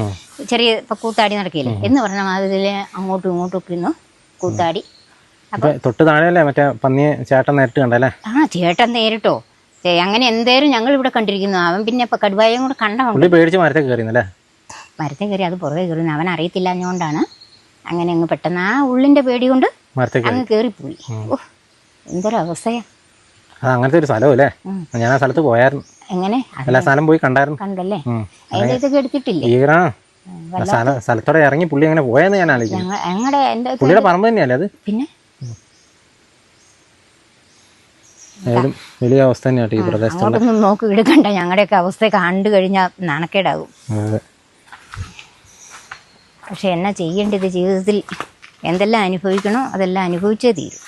ചെറിയ കൂത്താടി നടക്കിയല്ലേ എന്ന് പറഞ്ഞാൽ അതിലെ അങ്ങോട്ടും ഇങ്ങോട്ടും ഒക്കെ ഇന്ന് കൂത്താടി തൊട്ട് താഴെയല്ലേ മറ്റേ പന്നിയെ ചേട്ടൻ നേരിട്ട് കണ്ടല്ലേ? ആ ചേട്ടൻ നേരിട്ടോ. അങ്ങനെ എന്തേലും ഞങ്ങൾ ഇവിടെ കണ്ടിരിക്കുന്നു. അവൻ പിന്നെ ഇപ്പൊ കടുവായും കൂടെ പേടിച്ച് മരത്തെ കയറിയല്ലേ മരത്തെ കയറി അത് പുറകെ കയറി അവൻ അറിയത്തില്ല അതുകൊണ്ടാണ് അങ്ങനെ അങ്ങ് പെട്ടെന്ന് ആ ഉള്ളിന്റെ പേടി കൊണ്ട് അങ്ങ് കയറിപ്പോയി. ഓ എന്തൊരവസ്ഥയാ അത് അങ്ങനത്തെ ഒരു സ്ഥലമല്ലേ ഞാൻ ആ സ്ഥലത്ത് പോയായിരുന്നു. എങ്ങനെ? അത് എല്ലാ സ്ഥലം പോയി കണ്ടായിരുന്നു. കണ്ടല്ലേ? എടുത്തിട്ടില്ലേ? സ്ഥലത്തോടെ ഇറങ്ങി പുള്ളി അങ്ങനെ പോയെന്ന് ഞാൻ പുള്ളിയുടെ പറമ്പ് തന്നെയല്ലേ അത്? പിന്നെ ഏതും വലിയ അവസ്ഥ തന്നെയാണ് ഈ പ്രദേശത്ത് അങ്ങോട്ടൊന്നും നോക്കി ഞങ്ങളുടെയൊക്കെ അവസ്ഥ കണ്ടു കഴിഞ്ഞാൽ നാണക്കേടാകും. പക്ഷെ എന്നാ ചെയ്യേണ്ടത് ജീവിതത്തിൽ? എന്തെല്ലാം അനുഭവിക്കണോ അതെല്ലാം അനുഭവിച്ചേ തീരും.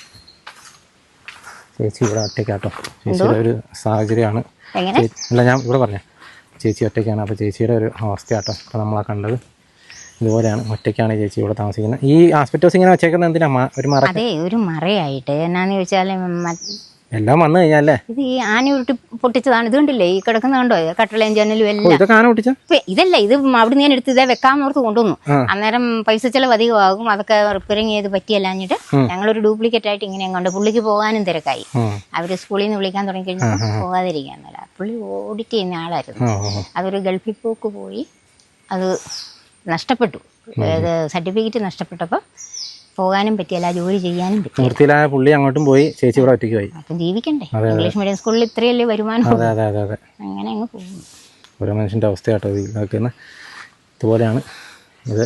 ചേച്ചി ഇവിടെ ഒറ്റയ്ക്കാട്ടോ. ചേച്ചിയുടെ ഒരു സാഹചര്യമാണ്. അല്ല ഞാൻ ഇവിടെ പറഞ്ഞേ. ചേച്ചി ഒറ്റയ്ക്കാണ്. അപ്പോൾ ചേച്ചിയുടെ ഒരു അവസ്ഥയാട്ടോ. ഇപ്പോൾ നമ്മളാ കണ്ടത്. ഇതുപോലെയാണ് ഒറ്റയ്ക്കാണ് ചേച്ചി ഇവിടെ താമസിക്കുന്നത്. ഈ ആസ്പെറ്റോസ് ഇങ്ങനെ വെച്ചേക്കുന്നത് എന്തിനാ? ഒരു മറ അതെ ഒരു മറയായിട്ട്. എന്നാന്ന് ചോദിച്ചാൽ എല്ലാം വന്നു കഴിഞ്ഞാലേ ഇത് ഈ ആന ഉരുട്ടി പൊട്ടിച്ചതാണ്. ഇത് കണ്ടില്ലേ? ഈ കിടക്കുന്ന കണ്ടോ? കട്ടളയും ജനലും എല്ലാം. ഇതൊക്കെ ആന പൊട്ടിച്ച? ഇപ്പൊ ഇതല്ല ഇത് അവിടെ ഞാൻ എടുത്ത് ഇതേ വെക്കാമെന്നോർത്ത് കൊണ്ടുവന്നു. ആ. അന്നേരം പൈസ ചെലവ് അധികമാകും. അതൊക്കെ റിപ്പയറിങ് ചെയ്ത് പറ്റിയല്ലാഞ്ഞിട്ട് ഞങ്ങളൊരു ഡ്യൂപ്ലിക്കേറ്റ് ആയിട്ട് ഇങ്ങനെ കണ്ട് പുള്ളിക്ക് പോകാനും തിരക്കായി. അവർ സ്കൂളിൽ നിന്ന് വിളിക്കാൻ തുടങ്ങി കഴിഞ്ഞാൽ പോകാതിരിക്കാന്നല്ല പുള്ളി ഓഡിറ്റ് ചെയ്യുന്ന ആളായിരുന്നു. അതൊരു ഗൾഫിൽ പോക്ക് പോയി അത് നഷ്ടപ്പെട്ടു. സർട്ടിഫിക്കറ്റ് നഷ്ടപ്പെട്ടപ്പോൾ പോകാനും പറ്റിയല്ല ജോലി ചെയ്യാനും നിർത്തിയിലായ പുള്ളി അങ്ങോട്ടും പോയി ചേച്ചി ഇവിടെ ഒറ്റയ്ക്ക് പോയി. അപ്പം ജീവിക്കണ്ടേ? ഇംഗ്ലീഷ് മീഡിയം സ്കൂളിൽ ഇത്രയല്ലേ വരുമാനം? അതെ അതെ അതെ അതെ. അങ്ങനെ അങ്ങ് പോകും ഓരോ മനുഷ്യന്റെ അവസ്ഥയാട്ടോ കേട്ടോ ഇതാക്കുന്ന ഇതുപോലെയാണ്. ഇത്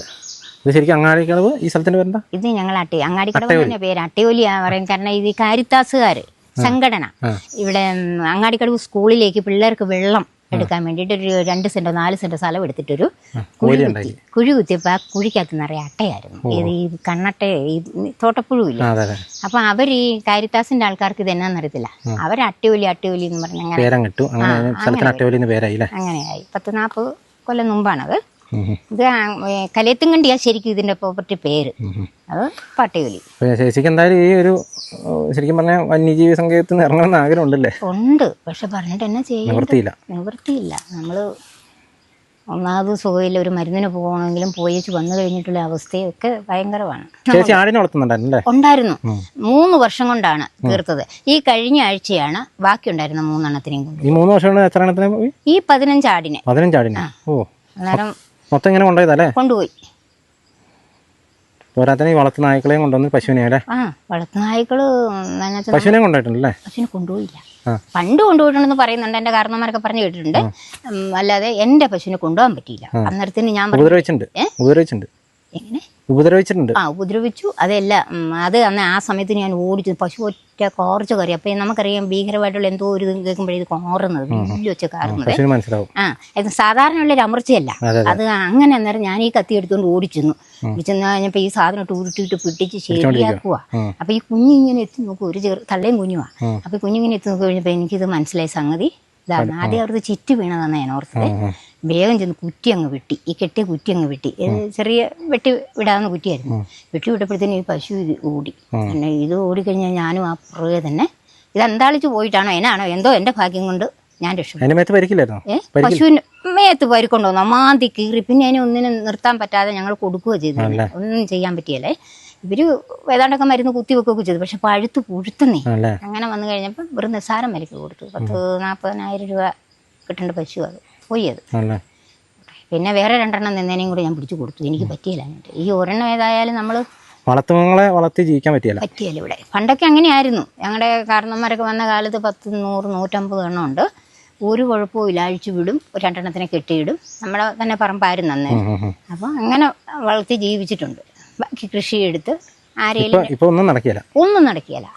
ഇത് ശരിക്കും അങ്ങാടിക്കളവ് ഈ സ്ഥലത്തിന്റെ പേരെന്താ? ഇത് ഞങ്ങൾ അട്ടി അങ്ങാടിക്കടവ് തന്നെ പേര്. അട്ടിയോലിയാണ് പറയും കാരണം ഇത് കാരിത്താസുകാർ സംഘടന. ഇവിടെ അങ്ങാടിക്കടവ് സ്കൂളിലേക്ക് പിള്ളേർക്ക് വെള്ളം എടുക്കാൻ വേണ്ടിയിട്ട് ഒരു രണ്ട് സെന്റോ നാല് സെന്റോ സ്ഥലം എടുത്തിട്ടൊരു കുഴി കുത്തി കുഴി കുത്തിയപ്പോൾ ആ കുഴിക്കകത്ത് നിറയെ അട്ടയായിരുന്നു. ഇത് ഈ കണ്ണട്ട ഈ തോട്ടപ്പുഴു ഇല്ല അതെ അതെ. അപ്പൊ അവർ ഈ കാരിത്താസിന്റെ ആൾക്കാർക്ക് ഇത് എന്നാന്നറിയത്തില്ല അവർ അട്ടിയൊലി അട്ടിയൊലി എന്ന് പറഞ്ഞ് അങ്ങനെ അങ്ങനെയായി പത്ത് നാൽപ്പത് കൊല്ലം മുമ്പാണത്. ഇത് കലയത്തുങ്കണ്ടിയാ ശരിക്കും ഇതിന്റെ പ്രോപ്പർട്ടി പേര്. അത് പട്ടിയോലി. ശേഷിക്ക് എന്തായാലും ഈ ഒരു ശരിക്കും പറഞ്ഞാൽ വന്യജീവി സങ്കേതത്തിൽ ഇറങ്ങണമെന്ന് ആഗ്രഹം ഉണ്ടല്ലേ ഉണ്ട്. പക്ഷെ പറഞ്ഞിട്ട് എന്നാ ചെയ്യും നിവൃത്തിയില്ല. നിവൃത്തിയില്ല. നമ്മൾ ഒന്നാമത് സുഖമില്ല. ഒരു മരുന്നിന് പോകണമെങ്കിലും പോയി വന്നു കഴിഞ്ഞിട്ടുള്ള അവസ്ഥയൊക്കെ ഭയങ്കരമാണ്. ചേച്ചി ആടിനെ വളർത്തുന്നുണ്ടായിരുന്നല്ലേ? ഉണ്ടായിരുന്നു. മൂന്ന് വർഷം കൊണ്ടാണ് തീർത്തത്. ഈ കഴിഞ്ഞ ആഴ്ചയാണ് ബാക്കി ഉണ്ടായിരുന്ന മൂന്നെണ്ണത്തിനെയും കൊണ്ട്. ഈ മൂന്ന് വർഷം എത്ര ഈ പതിനഞ്ചാടിനെ ഓ. അന്നേരം മൊത്തം ഇങ്ങനെ കൊണ്ടുപോയതല്ലേ കൊണ്ടുപോയി. പോരാത്തന്നെ ഈ വളർത്തു നായ്ക്കളെയും കൊണ്ടുവന്ന് പശുവിനെ അല്ലേ? ആ വളർത്തുനായ്ക്കൾ എന്നാന്ന് വെച്ചാൽ പശുവിനെ കൊണ്ടുപോയിട്ടുണ്ടല്ലേ പശുവിനെ കൊണ്ടുപോയില്ല. പണ്ട് കൊണ്ടുപോയിട്ടുണ്ടെന്ന് പറയുന്നുണ്ട് എന്റെ കാരണന്മാരൊക്കെ പറഞ്ഞു കേട്ടിട്ടുണ്ട്. അല്ലാതെ എന്റെ പശുവിനെ കൊണ്ടുപോകാൻ പറ്റിയില്ല. അന്നേരത്തിന് ഞാൻ ഉപദ്രവിച്ചിട്ടുണ്ട്? ഉപദ്രവിച്ചിട്ടുണ്ട് എങ്ങനെ ഉപദ്രവിച്ചിട്ടുണ്ട്. ആ ഉപദ്രവിച്ചു. അതല്ല ഉം, അത് അന്ന് ആ സമയത്ത് ഞാൻ ഓടിച്ചു പശു ഒറ്റ കോർച്ച കയറി. അപ്പൊ നമുക്കറിയാം ഭീകരമായിട്ടുള്ള എന്തോ ഒരു ഇത് കേൾക്കുമ്പോഴേ ഇത് കോറുന്നത് വലിയ വെച്ച് കാറുന്നത് പശുവിന് മനസ്സിലാവും. ആ ഇത് സാധാരണയുള്ള ഒരു അമർച്ചയല്ല. അതെ, അത്. അങ്ങനെ അന്നേരം ഞാൻ ഈ കത്തി എടുത്തുകൊണ്ട് ഓടിച്ചെന്നു. ഓടിച്ചെന്ന് കഴിഞ്ഞപ്പോ ഈ സാധനം ഇട്ട് ഉരുട്ടിയിട്ട് പിടിച്ച് ശരിയാക്കുക ഉം. അപ്പൊ ഈ കുഞ്ഞിങ്ങനെ എത്തി നോക്കും ഒരു ചെറു തള്ളയും കുഞ്ഞുമാ അപ്പൊ ഈ കുഞ്ഞിങ്ങനെ എത്തി നോക്കി കഴിഞ്ഞപ്പോ എനിക്കിത് മനസ്സിലായ സംഗതി ഇതാണ്. ആദ്യം അവർക്ക് ചിറ്റ് വീണതാണ് ഞാൻ ഓർത്തത്. വേഗം ചെന്ന് കുറ്റി അങ്ങ് വെട്ടി. ഈ കെട്ടിയ കുറ്റി അങ്ങ് വെട്ടി ചെറിയ വെട്ടി വിടാവുന്ന കുറ്റിയായിരുന്നു. വെട്ടി വിട്ടപ്പോഴത്തേനും ഈ പശു ഇത് ഓടി. പിന്നെ ഇത് ഓടിക്കഴിഞ്ഞാൽ ഞാനും ആ പുറകെ തന്നെ ഇത് അന്താളിച്ച് പോയിട്ടാണോ എന്നാണോ എന്തോ എന്റെ ഭാഗ്യം കൊണ്ട് ഞാൻ രക്ഷപ്പെട്ടു. അതിന്റെ മേത്ത് പരിക്കില്ലായിരുന്നോ? ഏ പശുവിന് മേത്ത് പരിക്കൊണ്ടോ? നമാന്തി കീറി. പിന്നെ അതിനെ ഒന്നിനും നിർത്താൻ പറ്റാതെ ഞങ്ങൾ കൊടുക്കുകയോ ചെയ്തു. ഒന്നും ചെയ്യാൻ പറ്റിയല്ലേ? ഇവർ ഏതാണ്ടൊക്കെ മരുന്ന് കുത്തി വെക്കുകയൊക്കെ ചെയ്തു. പക്ഷെ പഴുത്ത് പുഴുത്തുന്നേ. അങ്ങനെ വന്നു കഴിഞ്ഞപ്പോൾ വെറും നിസ്സാരം വിലക്ക് കൊടുത്തു. പത്ത് നാൽപ്പതിനായിരം രൂപ കിട്ടേണ്ട പശു അത്. പോയി അത് പിന്നെ വേറെ രണ്ടെണ്ണം നിന്നേനെയും കൂടി ഞാൻ പിടിച്ചു കൊടുത്തു. എനിക്ക് പറ്റിയില്ല ഈ ഒരെണ്ണം ഏതായാലും നമ്മൾ വളർത്തുമൃഗങ്ങളെ വളർത്തി ജീവിക്കാൻ പറ്റിയല്ല. പറ്റിയല്ല ഇവിടെ. പണ്ടൊക്കെ അങ്ങനെയായിരുന്നു. ഞങ്ങളുടെ കാരണന്മാരൊക്കെ വന്ന കാലത്ത് പത്ത് നൂറ് നൂറ്റമ്പത് എണ്ണം ഉണ്ട്. ഒരു കുഴപ്പവും ഇല്ല. അഴിച്ചു വിടും. രണ്ടെണ്ണത്തിനെ കെട്ടിയിടും. നമ്മളെ തന്നെ പറമ്പായിരുന്നു അന്നേ. അപ്പോൾ അങ്ങനെ വളർത്തി ജീവിച്ചിട്ടുണ്ട്. ബാക്കി കൃഷി എടുത്ത് ഇപ്പൊ ആരെയും ഇപ്പൊ ഒന്നും നടക്കില്ല. ഒന്നും നടക്കിയല്ല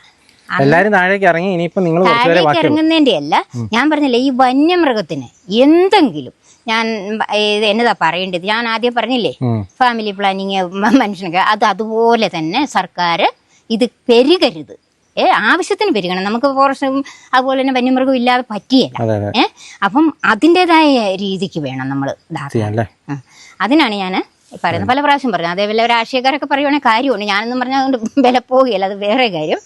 എല്ലാരും താഴേക്ക് ഇറങ്ങി ഇനിയിപ്പോ നിങ്ങൾ താഴേക്ക് ഇറങ്ങുന്നതിന്റെ അല്ല ഞാൻ പറഞ്ഞില്ലേ ഈ വന്യമൃഗത്തിന് എന്തെങ്കിലും ഞാൻ ഇത് എന്നതാ പറയേണ്ടത്? ഞാൻ ആദ്യം പറഞ്ഞില്ലേ. ഫാമിലി പ്ലാനിങ് മനുഷ്യനൊക്കെ അത് അതുപോലെ തന്നെ സർക്കാർ ഇത് പെരുകരുത്. ഏ ആവശ്യത്തിന് പെരുകണം. നമുക്ക് ഫോറസ്റ്റും അതുപോലെ തന്നെ വന്യമൃഗം ഇല്ലാതെ പറ്റിയല്ല. അതെ അതെ. ഏ അപ്പം അതിന്റെതായ രീതിക്ക് വേണം നമ്മൾ അതിനാണ് ഞാൻ പറയുന്നത്. പല പ്രാവശ്യം പറഞ്ഞു. അതേപോലെ രാഷ്ട്രീയക്കാരൊക്കെ പറയുവാണെങ്കിൽ കാര്യമുണ്ട്. ഞാനൊന്നും പറഞ്ഞാൽ അതുകൊണ്ട് വില പോകുകയല്ല അത് വേറെ കാര്യം.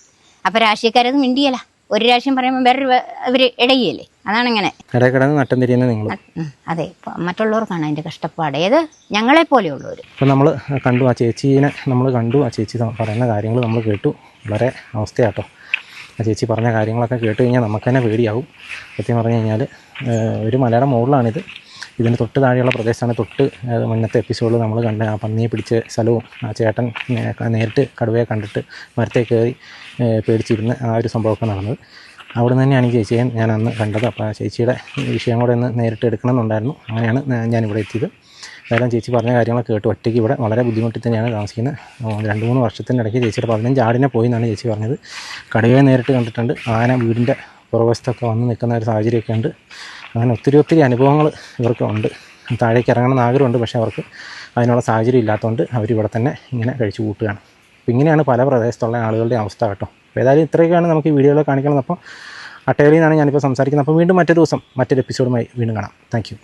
അപ്പം രാഷ്ട്രീയക്കാരത് മിണ്ടിയല്ല. ഒരു രാഷ്ട്രീയം പറയുമ്പോൾ വേറൊരു ഇവർ ഇടയല്ലേ? അതാണ് കിടന്ന് നട്ടം തിരിയുന്ന നിങ്ങൾ അതെ മറ്റുള്ളവർക്കാണ് അതിന്റെ കഷ്ടപ്പാട്. ഏത്? ഞങ്ങളെ പോലെയുള്ളവർ ഇപ്പം നമ്മൾ കണ്ടു ആ ചേച്ചീനെ നമ്മൾ കണ്ടു ആ ചേച്ചി പറയുന്ന കാര്യങ്ങൾ നമ്മൾ കേട്ടു. വളരെ അവസ്ഥയാട്ടോ. ആ ചേച്ചി പറഞ്ഞ കാര്യങ്ങളൊക്കെ കേട്ട് കഴിഞ്ഞാൽ നമുക്ക് തന്നെ പേടിയാവും. സത്യം പറഞ്ഞു കഴിഞ്ഞാൽ ഒരു മലയുടെ മുകളിലാണിത്. ഇതിന് തൊട്ട് താഴെയുള്ള പ്രദേശമാണ്. തൊട്ട് മുന്നത്തെ എപ്പിസോഡിൽ നമ്മൾ കണ്ട ആ പന്നിയെ പിടിച്ച സ്ഥലവും ആ ചേട്ടൻ നേരിട്ട് കടുവയെ കണ്ടിട്ട് മരത്തെ കയറി പേടിച്ചിരുന്ന ആ ഒരു സംഭവമൊക്കെ നടന്നത്. അവിടെ തന്നെയാണ് ചേച്ചിയെ ഞാൻ അന്ന് കണ്ടത്. അപ്പോൾ ആ ചേച്ചിയുടെ വിഷയം കൂടെ ഒന്ന് നേരിട്ട് എടുക്കണമെന്നുണ്ടായിരുന്നു. അങ്ങനെയാണ് ഞാനിവിടെ എത്തിയത്. ഏതായാലും ചേച്ചി പറഞ്ഞ കാര്യങ്ങളൊക്കെ കേട്ട്. ഒറ്റയ്ക്ക് ഇവിടെ വളരെ ബുദ്ധിമുട്ടി തന്നെയാണ് താമസിക്കുന്നത് രണ്ട് മൂന്ന് വർഷത്തിന്റെ ഇടയ്ക്ക് ചേച്ചിയുടെ പതിനഞ്ച് ആടിനെ പോയി എന്നാണ് ചേച്ചി പറഞ്ഞത്. കടുവയെ നേരിട്ട് കണ്ടിട്ടുണ്ട്. ആന വീടിന്റെ പുറവശത്തൊക്കെ വന്ന് നിൽക്കുന്ന ഒരു സാഹചര്യമൊക്കെ ഉണ്ട്. അങ്ങനെ ഒത്തിരി ഒത്തിരി അനുഭവങ്ങൾ ഇവർക്ക് ഉണ്ട്. താഴേക്ക് ഇറങ്ങണമെന്ന് ആഗ്രഹമുണ്ട് പക്ഷേ അവർക്ക് അതിനുള്ള സാഹചര്യം ഇല്ലാത്തതുകൊണ്ട് അവരിവിടെ തന്നെ ഇങ്ങനെ കഴിച്ചു കൂട്ടുകയാണ്. അപ്പോൾ ഇങ്ങനെയാണ് പല പ്രദേശത്തുള്ള ആളുകളുടെ അവസ്ഥ കേട്ടോ. അപ്പോൾ ഏതായാലും ഇത്രയൊക്കെയാണ് നമുക്ക് ഈ വീഡിയോയിൽ കാണിക്കുന്നത്. അപ്പോൾ അട്ടേലിയിൽ നിന്നാണ് ഞാനിപ്പോൾ സംസാരിക്കുന്നത്. അപ്പോൾ വീണ്ടും മറ്റൊരു ദിവസം മറ്റൊരു എപ്പിസോഡുമായി വീണ്ടും കാണാം. താങ്ക്